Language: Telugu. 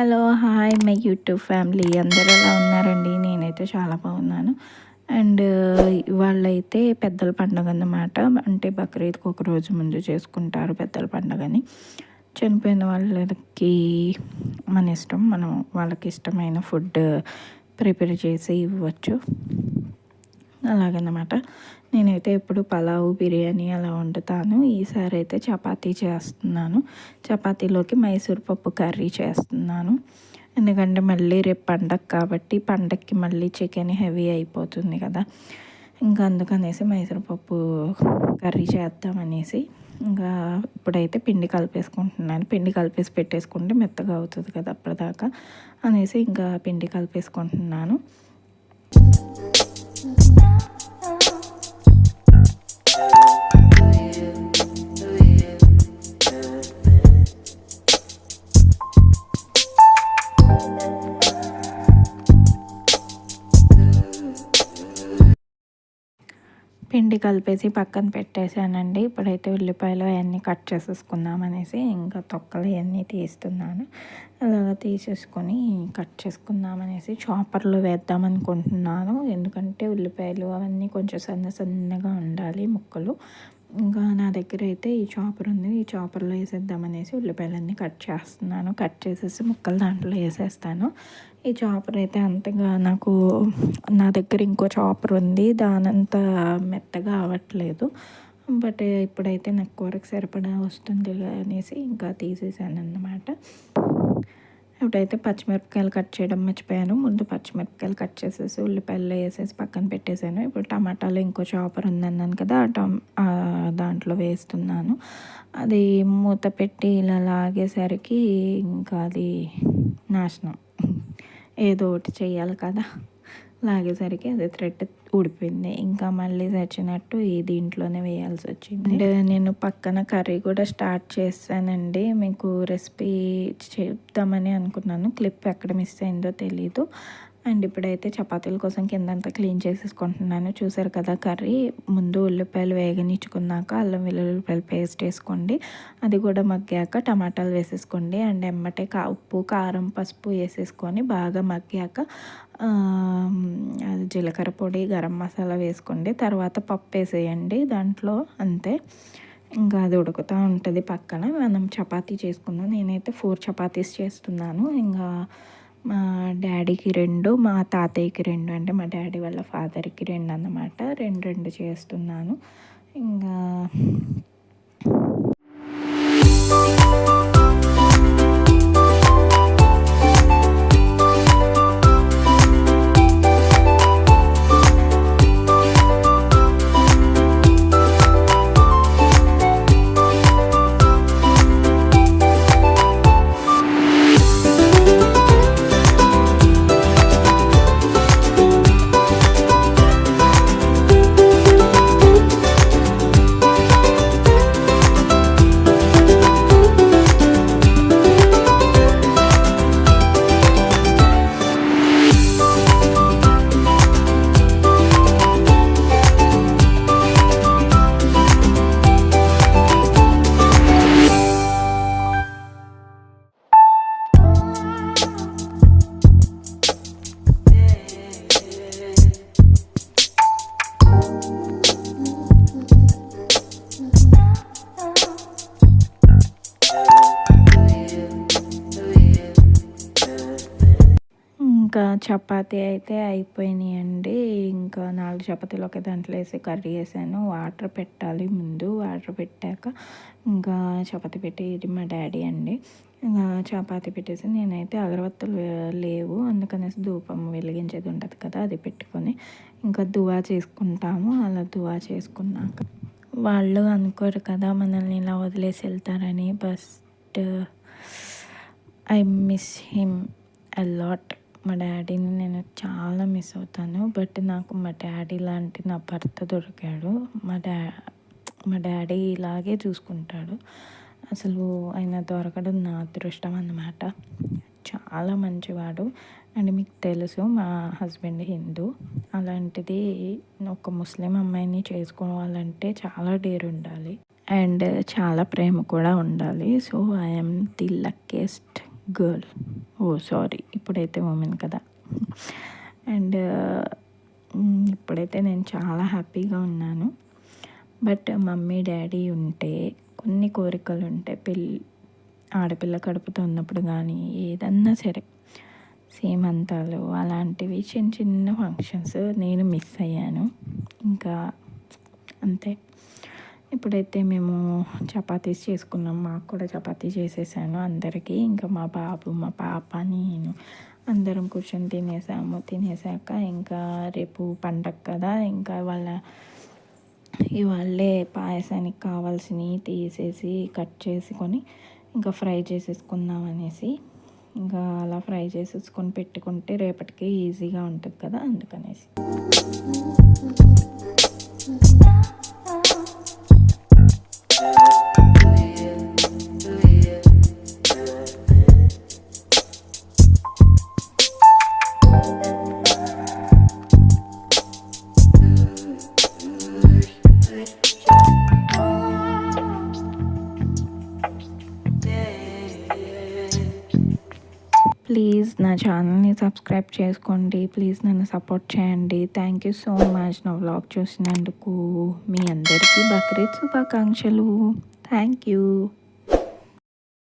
Hello hi. My YouTube family అందరూ ఎలా ఉన్నారండి? నేనైతే చాలా బాగున్నాను. అండ్ వాళ్ళైతే పెద్దల పండుగ అన్నమాట. అంటే బక్రీద్కి ఒక రోజు ముందు చేసుకుంటారు పెద్దల పండుగని. చనిపోయిన వాళ్ళకి మన ఇష్టం. మనం వాళ్ళకి ఇష్టమైన ఫుడ్ ప్రిపేర్ చేసి ఇవ్వచ్చు. అలాగనమాట. నేనైతే ఎప్పుడు పలావు బిర్యానీ అలా వండుతాను. ఈసారి అయితే చపాతీ చేస్తున్నాను. చపాతీలోకి మైసూర్ పప్పు కర్రీ చేస్తున్నాను. ఎందుకంటే మళ్ళీ రేపు పండగ కాబట్టి పండగకి మళ్ళీ చికెన్ హెవీ అయిపోతుంది కదా. ఇంకా అందుకనేసి మైసూరుపప్పు కర్రీ చేద్దామనేసి ఇంకా ఇప్పుడైతే పిండి కలిపేసుకుంటున్నాను. పిండి కలిపేసి పెట్టేసుకుంటే మెత్తగా అవుతుంది కదా అప్పటిదాకా అనేసి ఇంకా పిండి కలిపేసుకుంటున్నాను. పిండి కలిపేసి పక్కన పెట్టేశానండి. ఇప్పుడైతే ఉల్లిపాయలు అవన్నీ కట్ చేసేసుకుందాం అనేసి ఇంకా తొక్కలు అవన్నీ తీస్తున్నాను. అలాగా తీసేసుకొని కట్ చేసుకుందాం అనేసి చాపర్లో వేద్దాం అనుకుంటున్నాను. ఎందుకంటే ఉల్లిపాయలు అవన్నీ కొంచెం సన్న సన్నగా ఉండాలి ముక్కలు. ఇంకా నా దగ్గర అయితే ఈ చాపర్ ఉంది. ఈ చాపర్లో వేసేద్దామనేసి ఉల్లిపాయలన్నీ కట్ చేస్తున్నాను. కట్ చేసేసి ముక్కలు దాంట్లో వేసేస్తాను. ఈ చాపర్ అయితే అంతగా నాకు నా దగ్గర ఇంకో చాపర్ ఉంది. దానంత మెత్తగా అవ్వట్లేదు. బట్ ఇప్పుడైతే నాకు కూరకు సరిపడా వస్తుంది అనేసి ఇంకా తీసేసాను అన్నమాట ఇప్పుడైతే పచ్చిమిరపకాయలు కట్ చేయడం మర్చిపోయాను. ముందు పచ్చిమిరపకాయలు కట్ చేసేసి ఉల్లిపాయలు వేసేసి పక్కన పెట్టేశాను. ఇప్పుడు టమాటాలు ఇంకో చాపర్ ఉందన్నాను కదా ఆ దాంట్లో వేస్తున్నాను. అది మూత పెట్టి ఇలా లాగేసరికి ఇంకా అది నాశనం. ఏదో ఒకటి చేయాలి కదా. లాగేసరికి అది థ్రెడ్ ఊడిపోయింది. ఇంకా మళ్ళీ చచ్చినట్టు ఈ దీంట్లోనే వేయాల్సి వచ్చింది. అండ్ నేను పక్కన కర్రీ కూడా స్టార్ట్ చేస్తానండి. మీకు రెసిపీ చెప్తామని అనుకున్నాను. క్లిప్ ఎక్కడ మిస్ అయిందో తెలీదు. అండ్ ఇప్పుడైతే చపాతీల కోసం కిందంతా క్లీన్ చేసేసుకుంటున్నాను. చూసారు కదా కర్రీ? ముందు ఉల్లిపాయలు వేగనిచ్చుకున్నాక అల్లం వెల్లుల్లిపాయలు పేస్ట్ వేసుకోండి. అది కూడా మగ్గాక టమాటాలు వేసేసుకోండి. అండ్ ఎమ్మటే కా ఉప్పు కారం పసుపు వేసేసుకొని బాగా మగ్గాక అది జీలకర్ర పొడి గరం మసాలా వేసుకోండి. తర్వాత పప్పు వేసేయండి దాంట్లో అంతే. ఇంకా అది ఉడుకుతూ ఉంటుంది పక్కన. మనం చపాతీ చేసుకుందాం. నేనైతే ఫోర్ చపాతీస్ చేస్తున్నాను. ఇంకా మా డాడీకి రెండు మా తాతయ్యకి రెండు అంటే మా డాడీ వాళ్ళ ఫాదర్కి రెండు అన్నమాట. రెండు రెండు చేస్తున్నాను. ఇంకా ఇంకా చపాతి అయితే అయిపోయినాయండి. ఇంకా నాలుగు చపాతీలు ఒక దాంట్లో వేసి కర్రీ వేసాను వాటర్ పెట్టాలి ముందు. వాటర్ పెట్టాక ఇంకా చపాతి పెట్టి మా డాడీ అండి. ఇంకా చపాతి పెట్టేసి నేనైతే అగరబత్తులు లేవు. అందుకనేసి ధూపం వెలిగించేది ఉంటుంది కదా అది పెట్టుకొని ఇంకా దువా చేసుకుంటాము. అలా దువా చేసుకున్నాక వాళ్ళు అనుకోరు కదా మనల్ని ఇలా వదిలేసి వెళ్తారని. But I miss him a lot. మా డాడీని నేను చాలా మిస్ అవుతాను బట్ నాకు మా డాడీ లాంటి నా భర్త దొరికాడు. మా డా మా డాడీ ఇలాగే చూసుకుంటాడు. అసలు ఆయన దొరకడం నా అదృష్టం అన్నమాట. చాలా మంచివాడు. అండ్ మీకు తెలుసు మా హస్బెండ్ హిందూ. అలాంటిది ఒక ముస్లిం అమ్మాయిని చేసుకోవాలంటే చాలా డేర్ ఉండాలి. అండ్ చాలా ప్రేమ కూడా ఉండాలి. So I'm the luckiest girl. Oh sorry. ఇప్పుడైతే ఉమెన్ కదా. అండ్ ఇప్పుడైతే నేను చాలా హ్యాపీగా ఉన్నాను. బట్ మమ్మీ డాడీ ఉంటే కొన్ని కోరికలు ఉంటే పెళ్ళి ఆడపిల్ల కడుపుతో ఉన్నప్పుడు కానీ ఏదన్నా సరే సీమంతాలు అలాంటివి చిన్న చిన్న ఫంక్షన్స్ నేను మిస్ అయ్యాను. ఇంకా అంతే. ఇప్పుడైతే మేము చపాతీస్ చేసుకున్నాం. మాకు కూడా చపాతీ చేసేసాను అందరికీ. ఇంకా మా బాబు మా పాప నేను అందరం కూర్చొని తినేసాము. తినేసాక ఇంకా రేపు పండగ కదా. ఇంకా వాళ్ళ ఇవాళ్ళే పాయసానికి కావాల్సినవి తీసేసి కట్ చేసుకొని ఇంకా ఫ్రై చేసేసుకుందాం అనేసి ఇంకా అలా ఫ్రై చేసేసుకొని పెట్టుకుంటే రేపటికి ఈజీగా ఉంటుంది కదా. అందుకనేసి. ప్లీజ్ నా ఛానల్ని సబ్స్క్రైబ్ చేసుకోండి. ప్లీజ్ నన్ను సపోర్ట్ చేయండి. థ్యాంక్ యూ సో మచ్ నా వ్లాగ్ చూసినందుకు మీ అందరికీ బక్రీద్ శుభాకాంక్షలు. Thank you